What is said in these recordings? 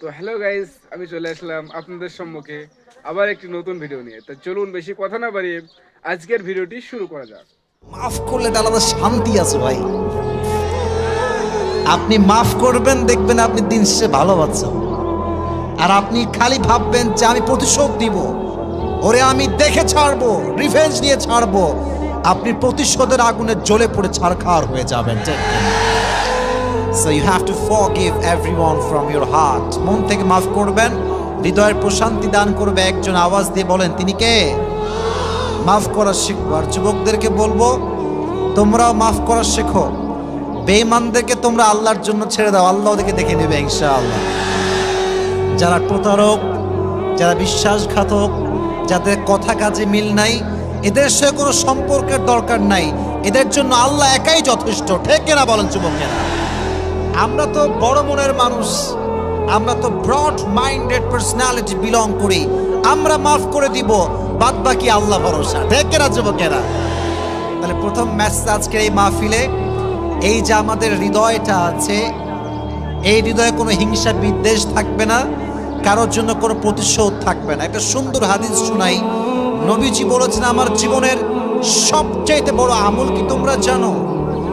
তো hello guys আমি চলে আসলাম আপনাদের সম্মুখে আবার একটি নতুন ভিডিও নিয়ে। তো চলুন বেশি কথা না বাড়িয়ে আজকের ভিডিওটি শুরু করা যাক। মাফ করলে আলাদা শান্তি আছে ভাই। আপনি মাফ করবেন, দেখবেন আপনি দিন শেষে ভালো পাচ্ছেন আর আপনি খালি ভাববেন যে আমি প্রতিশোধ দিব। ওরে আমি দেখে ছাড়বো রিভেঞ্জ নিয়ে ছাড়বো। আপনি প্রতিশোধের আগুনে জ্বলে পড়ে ছাড়খার হয়ে যাবেন so you have to forgive everyone from your heart মন থেকে মাফ করবেন, হৃদয়ের প্রশান্তি দান করবে একজন আওয়াজ দিয়ে বলেন, তিনি কে? মাফ করা শিখব। আর যুবকদেরকে বলব, তোমরাও মাফ করা শেখো। বেঈমানদেরকে তোমরা আল্লাহর জন্য ছেড়ে দাও। আল্লাহ ওদেরকে দেখে নেবে ইনশাআল্লাহ। যারা প্রতারক, যারা বিশ্বাসঘাতক, যাদের কথা কাজে মিল নাই, এদের সঙ্গে কোনো সম্পর্কের দরকার নাই। এদের জন্য আল্লাহ একাই যথেষ্ট। ঠিক কিনা বলেন যুবকেরা? আমরা তো বড় মনের মানুষ। আমরা তো ব্রড মাইন্ডেড পার্সোনালিটি বিলং করি। আমরা মাফ করে দিব বাদ বাকি আল্লাহ ভরসা। কিনা যুবকেরা? তাহলে প্রথম ম্যাচটা আজকে এই মাহফিলে, এই যে আমাদের হৃদয়টা আছে, এই হৃদয়ে কোনো হিংসা বিদ্বেষ থাকবে না, কারোর জন্য কোনো প্রতিশোধ থাকবে না। একটা সুন্দর হাদিস শুনাই। নবীজি বলেছেন, আমার জীবনের সবচাইতে বড় আমল কি তোমরা জানো?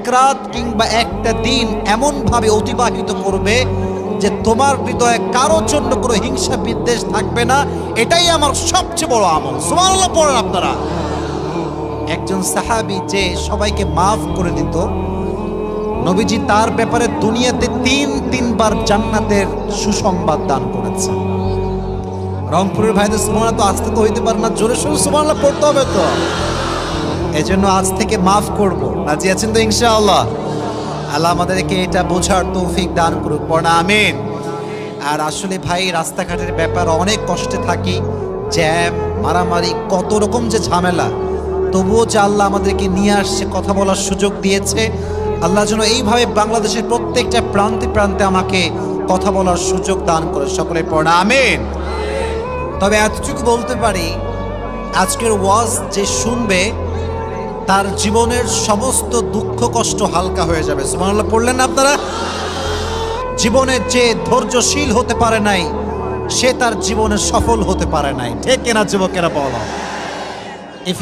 এক রাত কিংবা একটা দিন এমন ভাবে অতিবাহিত করবে যে তোমার হৃদয়ে কারোর জন্য কোনো হিংসা বিদ্বেষ থাকবে না। এটাই আমার সবচেয়ে বড় আমল। সুবহানাল্লাহ, পড়েন আপনারা। একজন সাহাবি যে সবাইকে মাফ করে দিত, নবীজি তার ব্যাপারে দুনিয়াতে তিন, তিনবার জান্নাতের সুসংবাদ দান করেছে রংপুরের ভাইদের সুবহানাল্লাহ তো আসতে তো হইতে পারে না। জোরে সোরে সুবহানাল্লাহ, পড়তে হবে তো। এজন্য আজ থেকে মাফ করব। রাজি আছেন তো ইনশাআল্লাহ? আল্লাহ আমাদেরকে এটা বোঝার তৌফিক দান করুক, পড়া আমিন। আর আসলে ভাই, রাস্তাঘাটের ব্যাপার অনেক কষ্টে থাকি, জ্যাম, মারামারি, কত রকম যে ঝামেলা। তবুও যে আল্লাহ আমাদেরকে নিয়ে আসছে, কথা বলার সুযোগ দিয়েছে, আল্লাহ যেন এইভাবে বাংলাদেশের প্রত্যেকটা প্রান্তে প্রান্তে আমাকে কথা বলার সুযোগ দান করে। সকলে পড়া আমিন। তবে এতটুকু বলতে পারি, আজকের ওয়াজ যে শুনবে তার জীবনের সমস্ত দুঃখ কষ্ট হালকা হয়ে যাবে। সুবহানাল্লাহ পড়লেন না আপনারা? জীবনে যে ধৈর্যশীল হতে পারে নাই সে তার জীবনে সফল হতে পারে নাই। ঠিক কেনা যুবকেরা বলো?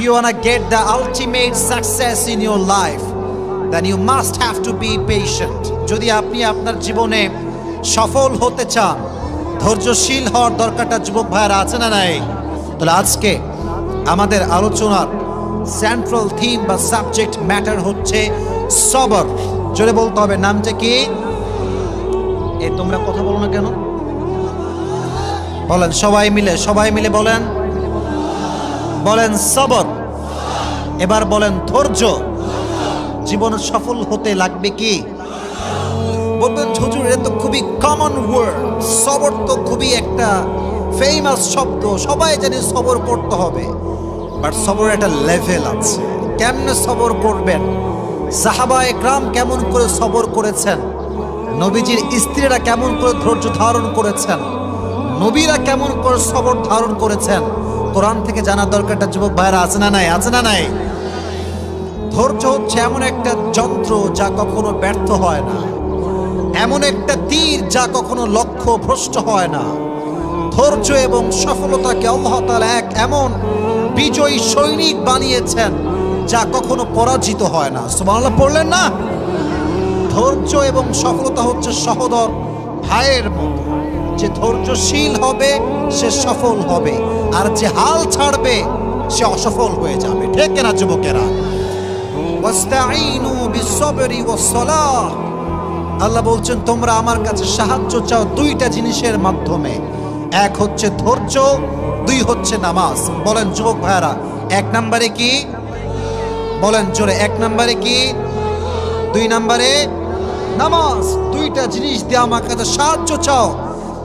You want to get the ultimate success in your life, then you must have to be patient. যদি আপনি আপনার জীবনে সফল হতে চান ধৈর্যশীল হওয়ার দরকারটা যুবক ভাইয়েরা আছে না নাই? তাহলে আজকে আমাদের আলোচনার সেন্ট্রাল থিম বা সাবজেক্ট ম্যাটার হচ্ছে সবর। জোরে বলতে হবে, নামটা কি? এ, তোমরা কথা বলো না কেন? বলেন, সবাই মিলে সবাই মিলে বলেন। বলেন সবর। এবার বলেন ধৈর্য। জীবনে সফল হতে লাগবে কি? বলবেন ঝুঝুর এটা তো খুবই কমন ওয়ার্ড সবর তো খুবই একটা ফেমাস শব্দ। সবাই জানে সবর পড়তে হবে। বাট সবর একটা লেভেল আছে। কেমনে সবর করবেন? সাহাবা একরাম কেমন করে সবর করেছেন? নবীজির স্ত্রীরা কেমন করে ধৈর্য ধারণ করেছেন? নবীরা কেমন করে সবর ধারণ করেছেন? কোরআন থেকে জানার দরকারটা যুবক ভাইরা, আছে না নাই? আছে না নাই? ধৈর্য হচ্ছে এমন একটা যন্ত্র যা কখনো ব্যর্থ হয় না। এমন একটা তীর যা কখনো লক্ষ্য ভ্রষ্ট হয় না। ধৈর্য এবং সফলতাকে আল্লাহ এক এমন বিজয়ী সৈনিক বানিয়েছেন, যা কখনো পরাজিত হয় না। সুবহানাল্লাহ, পড়লেন না? ধৈর্য এবং সফলতা হচ্ছে সহদর ভাইয়ের মতো। যে ধৈর্যশীল হবে, সে সফল হবে। আর যে হাল ছাড়বে, সে অসফল হয়ে যাবে। ঠিক না যুবকেরা? আল্লাহ বলছেন, তোমরা আমার কাছে সাহায্য চাও দুইটা জিনিসের মাধ্যমে। এক হচ্ছে ধৈর্য দুই হচ্ছে নামাজ। বলেন যুবক ভাইরা এক নম্বরে কি? বলেন জোরে, এক নম্বরে কি? দুই নম্বরে নামাজ। দুইটা জিনিস দিয়ে আমার কাছে সাহায্য চাও।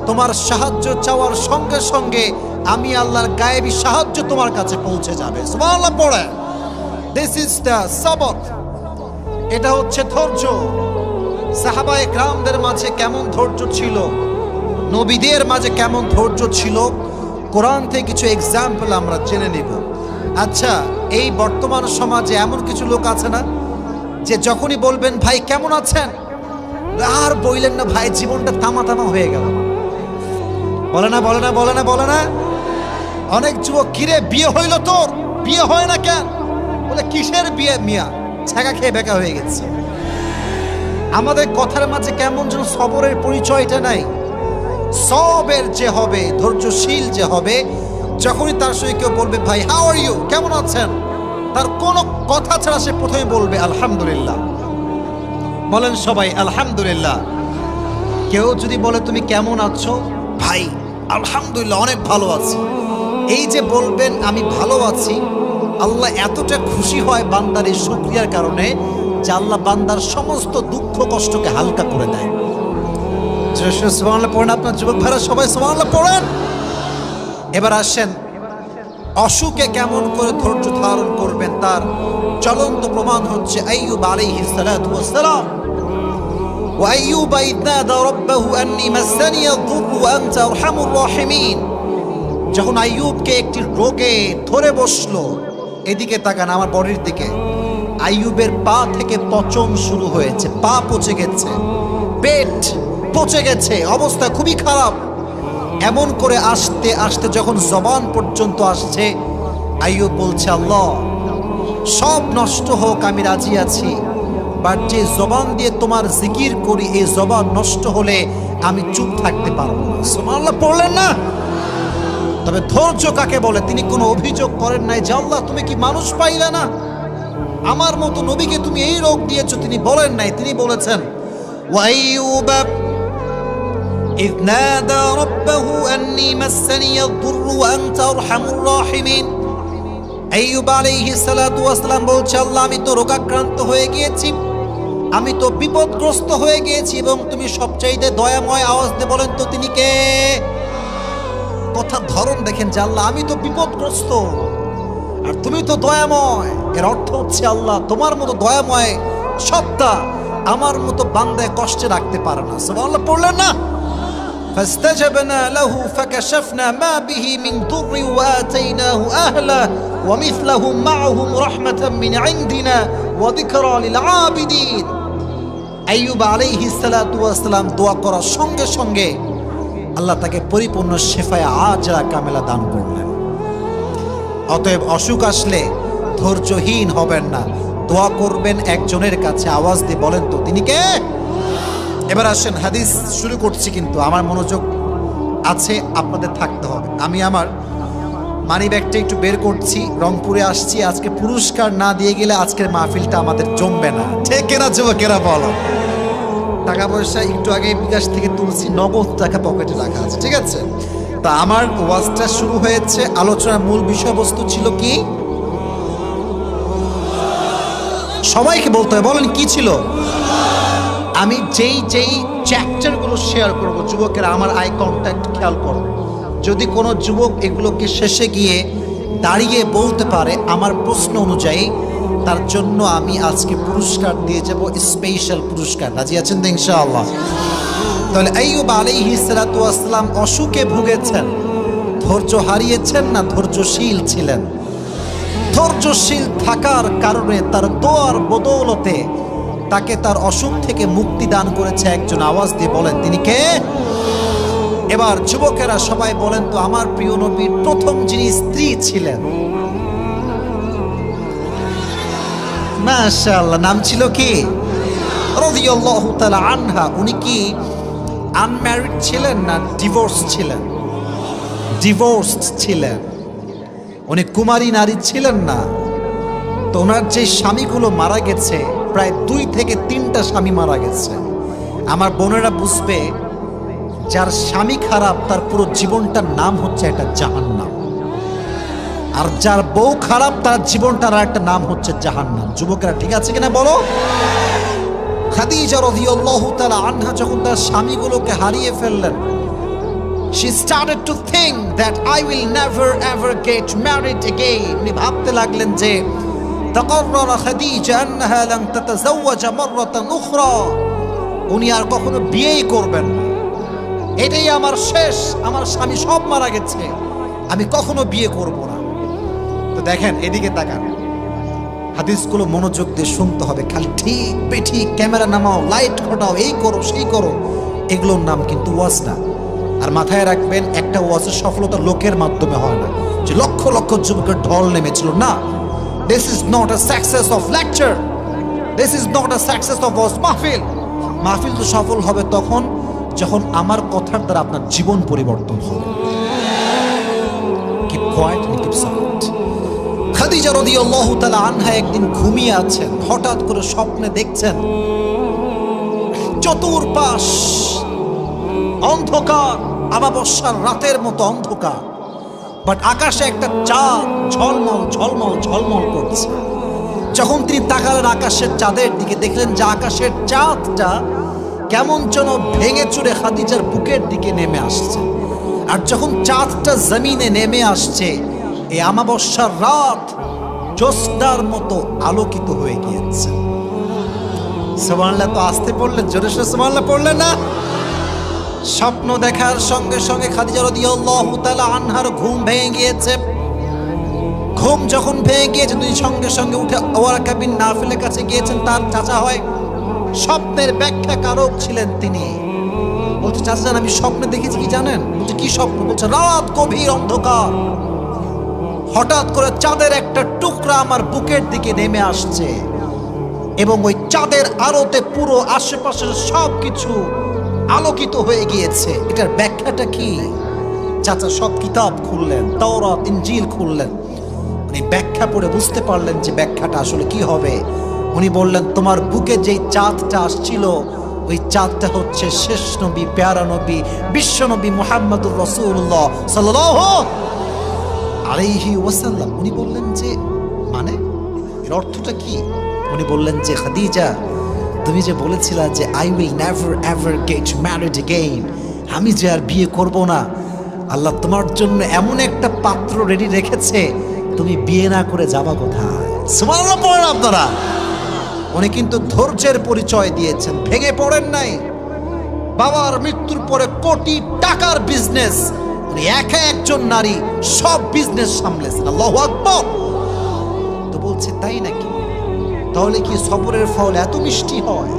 তোমার সাহায্য চাওয়ার সঙ্গে সঙ্গে আমি আল্লাহর গায়েবী সাহায্য তোমার কাছে পৌঁছে যাবে। সুবহানাল্লাহ পড়ে। দিস ইজ দ্য সবক এটা হচ্ছে ধৈর্য। সাহাবায়ে গ্রামদের মাঝে কেমন ধৈর্য ছিল? নবীদের মাঝে কেমন ধৈর্য ছিল? কোরআন থেকে কিছু এক্সাম্পল আমরা জেনে নিব। আচ্ছা এই বর্তমান সমাজে এমন কিছু লোক আছে না? যে যখনই বলবেন, ভাই, কেমন আছেন? আর বইলেন না, ভাই, জীবনটা তামা তামা হয়ে গেল। বলে না বলে না বলে না বলে না। অনেক যুবক, কিরে, বিয়ে হইল তোর? বিয়ে হয় না কেন? বলে, কিসের বিয়ে মিয়া? ছাগা খেয়ে বেকা হয়ে গেছে। আমাদের কথার মাঝে কেমন যেন সবরের পরিচয়টা নাই। সবের যে হবে, ধৈর্যশীল যে হবে, যখনই তার সঙ্গে কেউ বলবে, ভাই হাউ আর ইউ কেমন আছেন? তার কোনো কথা ছাড়া সে প্রথমে বলবে, আলহামদুলিল্লাহ। বলেন সবাই, আলহামদুলিল্লাহ। কেউ যদি বলে, তুমি কেমন আছো? ভাই, আলহামদুলিল্লাহ, অনেক ভালো আছি। এই যে বলবেন, আমি ভালো আছি। আল্লাহ এতটা খুশি হয় বান্দার এই শুক্রিয়ার কারণে যে আল্লাহ বান্দার সমস্ত দুঃখ কষ্টকে হালকা করে দেয়। সুবহানাল্লাহ পড়েন আপনার যুবক ভাইরা সবাই সুবহানাল্লাহ পড়েন এবার আসেন অসুখে কেমন করে ধৈর্য ধারণ করবেন তার চলন্ত প্রমাণ হচ্ছে আইয়ুব আলাইহিস সালাতু ওয়াস সালাম وأيوب إذ نادى ربه أني مسني الضر وأنت أرحم الراحمين যখন আইয়ুবকে একটি রোগে ধরে বসলো এদিকে তাকান আমার বডির দিকে আইয়ুবের পা থেকে পচন শুরু হয়েছে পা পচে গেছে পেট পচে গেছে, অবস্থা খুবই খারাপ। এমন করে আসতে আসতে যখন জবান পর্যন্ত আসছে, আইয়ুব বলছে, আল্লাহ, সব নষ্ট হোক, আমি রাজি আছি। বাট যে জবান দিয়ে তোমার জিকির করি, এই জবান নষ্ট হলে আমি চুপ থাকতে পারব না। পড়লেন না? তবে ধৈর্য কাকে বলে? তিনি কোনো অভিযোগ করেন নাই যে, আল্লাহ, তুমি কি মানুষ পাইলে না? আমার মতো নবীকে তুমি এই রোগ দিয়েছ? তিনি বলেন নাই। তিনি বলেছেন ওয়াইয়ুব إذ نادى ربه أني مسني الضر وأنت أرحم الراحمين আইয়ুব আলাইহিস সালাতু ওয়াসসালাম বলছে আল্লাহ আমি তো রোগাক্রান্ত হয়ে গিয়েছি আমি তো বিপদগ্রস্ত হয়ে গিয়েছি এবং তুমি সবচাইতে দয়াময় আওয়াজ দিয়ে বলেন তো তিনি কে কথার ধরন দেখেন যে আল্লাহ আমি তো বিপদগ্রস্ত আর তুমি তো দয়াময় এর অর্থ হচ্ছে আল্লাহ তোমার মতো দয়াময় সত্তা আমার মতো বান্দায় কষ্টে রাখতে পারে না সুবহানাল্লাহ পড়লেন না فاستجبنا له فكشفنا ما به من ضر واتيناه اهله ومثلهم معهم رحمه من عندنا وذكرى للعابدين আইয়ুব আলাইহি সালাতু ওয়াসসালাম দোয়া করার সঙ্গে সঙ্গে আল্লাহ তাকে পরিপূর্ণ শেফায় আজরা কামেলা দান করলেন অতএব অসুখ আসলে ধৈর্যহীন হবেন না দোয়া করবেন একজনের কাছে আওয়াজ দিয়ে বলেন তো তিনি কে এবার আসেন, হাদিস শুরু করছি কিন্তু আমার মনোযোগ আছে, আপনাদের থাকতে হবে। আমি আমার মানি ব্যাগটা একটু বের করছি, রংপুরে আসছি, আজকে পুরস্কার না দিয়ে গেলে আজকের মাহফিলটা আমাদের জমবে না। ঠিক কেনা যুবকেরা বলো। টাকা পয়সা একটু আগে বিকাশ থেকে তুলছি, নগদ টাকা পকেটে রাখা আছে, ঠিক আছে? তা আমার ওয়াজটা শুরু হয়েছে, আলোচনার মূল বিষয়বস্তু ছিল কি? সবাইকে বলতে হবে, বলেন কি ছিল? আমি যেই যেই চ্যাপ্টারগুলো শেয়ার করব, যুবকেরা আমার আই কন্ট্যাক্ট খেয়াল করো। যদি কোনো যুবক এগুলোকে শেষে গিয়ে দাঁড়িয়ে বলতে পারে আমার প্রশ্ন অনুযায়ী, তার জন্য আমি আজকে পুরস্কার দিয়ে যাব স্পেশাল পুরস্কার। রাজি আছেন তো ইনশাআল্লাহ? তাহলে আইয়ুব আলাইহিস সালাতু ওয়াসসালাম অসুখে ভুগেছেন। ধৈর্য হারিয়েছেন না ধৈর্যশীল ছিলেন? ধৈর্যশীল থাকার কারণে তার দোয়ার বদৌলতে তাকে তার অসুখ থেকে মুক্তি দান করেছে একজন আওয়াজ দিয়ে বলেন, তিনি কে? এবার যুবকেরা সবাই বলেন তো, আমার প্রিয় নবীর প্রথম যিনি স্ত্রী ছিলেন। নাম ছিল কি? আনহা, উনি কি আনম্যারিড ছিলেন না ডিভোর্স ছিলেন? ডিভোর্সড ছিলেন। উনি কুমারী নারী ছিলেন না? তো ওনার যে স্বামীগুলো মারা গেছে, প্রায় দুই থেকে তিনটা স্বামী মারা গেছে। আমার বোনেরা বুঝবে, যার স্বামী খারাপ, তার পুরো জীবনটার নাম হচ্ছে একটা জাহান্নাম। আর যার বউ খারাপ, তার জীবনটার একটা নাম হচ্ছে জাহান্নাম। যুবকেরা ঠিক আছে কিনা বলো? খাদিজা রাদিয়াল্লাহু তাআলা আনহা যখন তার স্বামীগুলোকে হারিয়ে ফেললেন, she started to think that I will never, ever get married again উনি ভাবতে লাগলেন যে تقرر خديجة أنها لن تتزوج مرة أخرى উনি আর কখনো বিয়েই করবেন না এটাই আমার শেষ আমার স্বামী সব মারা গেছে আমি কখনো বিয়ে করব না তো দেখেন এদিকে তাকান হাদিসগুলো মনোযোগ দিয়ে শুনতে হবে খালি ঠিক বেঠিক ক্যামেরা নামাও লাইট ঘটাও এই করো সেই করো এগুলোর নাম কিন্তু ওয়াজ না আর মাথায় রাখবেন একটা ওয়াজের সফলতা লোকের মাধ্যমে হয় না যে লক্ষ লক্ষ যুবকের ঢল নেমেছিল না this is not a success of lecture this is not a success of ওয়াজ মাহফিল মাহফিল তো সফল হবে তখন যখন আমার কথার দ্বারা আপনার জীবন পরিবর্তন হবে। Keep quiet keep silent Khadija রাদিয়াল্লাহু তাআলা আনহা একদিন ঘুমিয়ে আছেন, হঠাৎ করে স্বপ্নে দেখছেন। চতুর্পাশ, অন্ধকার আমাবস্যার রাতের মতো অন্ধকার। বাট আকাশে একটা চাঁদ ঝলমল ঝলমল ঝলমল করছে। যখন তিনি তাকালেন আকাশের চাঁদের দিকে, দেখলেন যে আকাশের চাঁদটা কেমন যেন ভেঙে চুরে খাদিজার বুকের দিকে নেমে আসছে। আর যখন চাঁদটা জমিনে নেমে আসছে, এই আমাবস্যার রাত জ্যোৎস্নার মতো আলোকিত হয়ে গিয়েছে। সুবহানাল্লাহ, তো আসতে পড়লেন, জোরে সুবহানাল্লাহ পড়লেন না? স্বপ্ন দেখার সঙ্গে সঙ্গে খাদিজা রাদিয়াল্লাহু তাআলা আনহার ঘুম ভেঙে গিয়েছে। ঘুম যখন ভেঙে গিয়েছে তিনি সঙ্গে সঙ্গে উঠে ওয়ারাকা বিন নাফিলের কাছে গিয়েছেন, তার চাচা হয়। স্বপ্নের ব্যাখ্যা কারক ছিলেন তিনি। বলছে, চাচা আমি স্বপ্নে দেখেছি কি জানেন? বলছে, কি স্বপ্ন? বলছে, রাত গভীর অন্ধকার। হঠাৎ করে চাঁদের একটা টুকরা আমার বুকের দিকে নেমে আসছে এবং ওই চাঁদের আলোতে পুরো আশেপাশের সব কিছু আলোকিত হয়ে গিয়েছে। এটার ব্যাখ্যাটা কি? চাচা সব কিতাব খুললেন, তাওরাত, ইনজিল খুললেন। উনি ব্যাখ্যা পড়ে বুঝতে পারলেন যে ব্যাখ্যাটা আসলে কি হবে। উনি বললেন, তোমার বুকে যেই চাঁদটা আসছিল, ওই চাঁদটা হচ্ছে শেষ নবী, প্যারা নবী, বিশ্ব নবী মোহাম্মদুর রসুল্লাহ সাল্লাহ আলাইহি ওয়াসাল্লাম। উনি বললেন যে মানে? এর অর্থটা কি? উনি বললেন যে, খাদিজা তুমি যে বলেছিলা যে I will never ever get married again আমি যে আর বিয়ে করব না। আল্লাহ তোমার জন্য এমন একটা পাত্র রেডি রেখেছে। তুমি বিয়ে না করে যাবা কোথায়? আপনারা। উনি কিন্তু ধৈর্যের পরিচয় দিয়েছেন। ভেঙে পড়েন নাই। বাবার মৃত্যুর পরে কোটি টাকার বিজনেস উনি একা একজন নারী, সব বিজনেস সামলেছেন। আল্লাহু আকবার। তো বলছে, তাই নাকি? তাহলে কি সবরের ফল এত মিষ্টি হয়?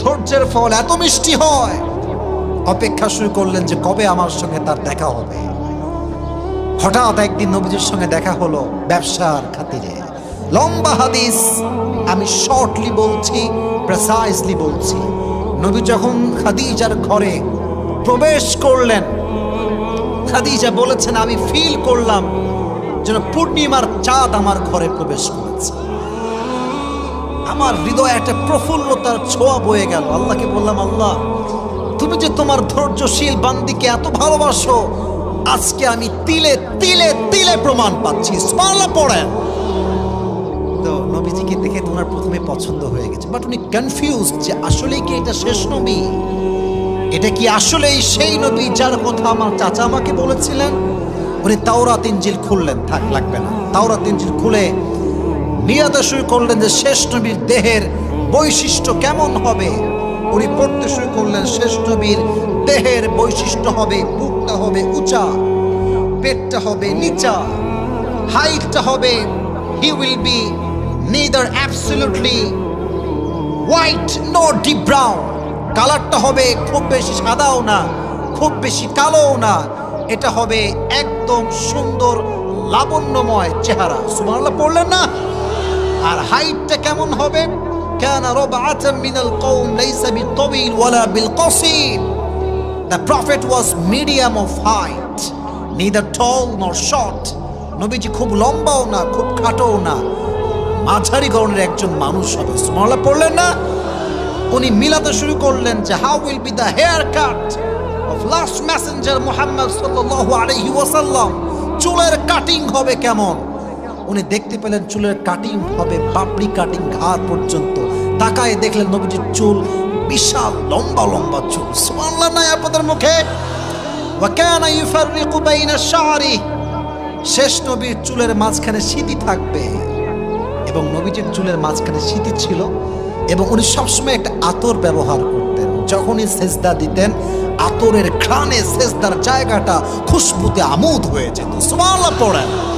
ধৈর্যের ফল এত মিষ্টি হয়? অপেক্ষা শুরু করলেন যে কবে আমার সঙ্গে তার দেখা হবে। হঠাৎ একদিন নবীজির সঙ্গে দেখা হলো ব্যবসার খাতিরে। লম্বা হাদিস, আমি শর্টলি বলছি প্রেসাইজলি বলছি। নবী যখন খাদিজার ঘরে প্রবেশ করলেন, খাদিজা বলেছেন, আমি ফিল করলাম যেন পূর্ণিমার চাঁদ আমার ঘরে প্রবেশ করেছে। আমার হৃদয়ে একটা প্রফুল্লতার ছোঁয়া বয়ে গেল। আল্লাহকে বললাম, আল্লাহ, তুমি যে তোমার ধৈর্যশীল বান্দিকে এত ভালোবাসো, আজকে আমি তিলে তিলে তিলে প্রমাণ পাচ্ছি। স্মরণা পড়েন। তো নবীজিকে দেখে তোমার প্রথমে পছন্দ হয়ে গেছে। বাট উনি কনফিউজ যে আসলেই কি এটা শেষ নবী? এটা কি আসলেই সেই নবী যার কথা আমার চাচা আমাকে বলেছিলেন? উনি তাওরাত ইঞ্জিল খুললেন, থাক, লাগবে না। তাওরাত ইঞ্জিল খুলে নিয়াতে শুরু করলেন যে শেষ নবীর দেহের বৈশিষ্ট্য কেমন হবে? উনি পড়তে শুরু করলেন শেষ নবীর দেহের বৈশিষ্ট্য হবে, বুকটা হবে উঁচা, পেটটা হবে নিচা, হাইটটা হবে he will be neither absolutely white no deep brown কালারটা হবে খুব বেশি সাদাও না, খুব বেশি কালোও না। এটা হবে একদম সুন্দর, লাবণ্যময় চেহারা। সুবহানাল্লাহ, পড়লেন না? আর হাইটটা কেমন হবে كان ربعة من القوم ليس بالطويل ولا بالقصير The prophet was medium of height neither tall nor short নবীজি খুব লম্বাও না খুব খাটোও না মাঝারি গরনের একজন মানুষ হবে সুবহানাল্লাহ পড়লেন না উনি মিলাতে শুরু করলেন যে how will be the hair cut of last messenger Muhammad সাল্লাল্লাহু আলাইহি ওয়াসাল্লাম চুলের কাটিং হবে কেমন উনি দেখতে পেলেন চুলের কাটিং হবে, পাপড়ি কাটিং ঘাড় পর্যন্ত। তাকায় দেখলেন নবীজির চুল বিশাল, লম্বা লম্বা চুল। সুবহানাল্লাহ নাই আপনাদের মুখে? শেষ নবীর চুলের মাঝখানে স্মৃতি থাকবে। এবং নবীজির চুলের মাঝখানে স্মৃতি ছিল। এবং উনি সবসময় একটা আতর ব্যবহার করতেন। যখনই সেজদা দিতেন, আতরের ঘ্রাণে সেজদার জায়গাটা খুশবুতে আমোদ হয়ে যেত। সুবহানাল্লাহ পড়েন।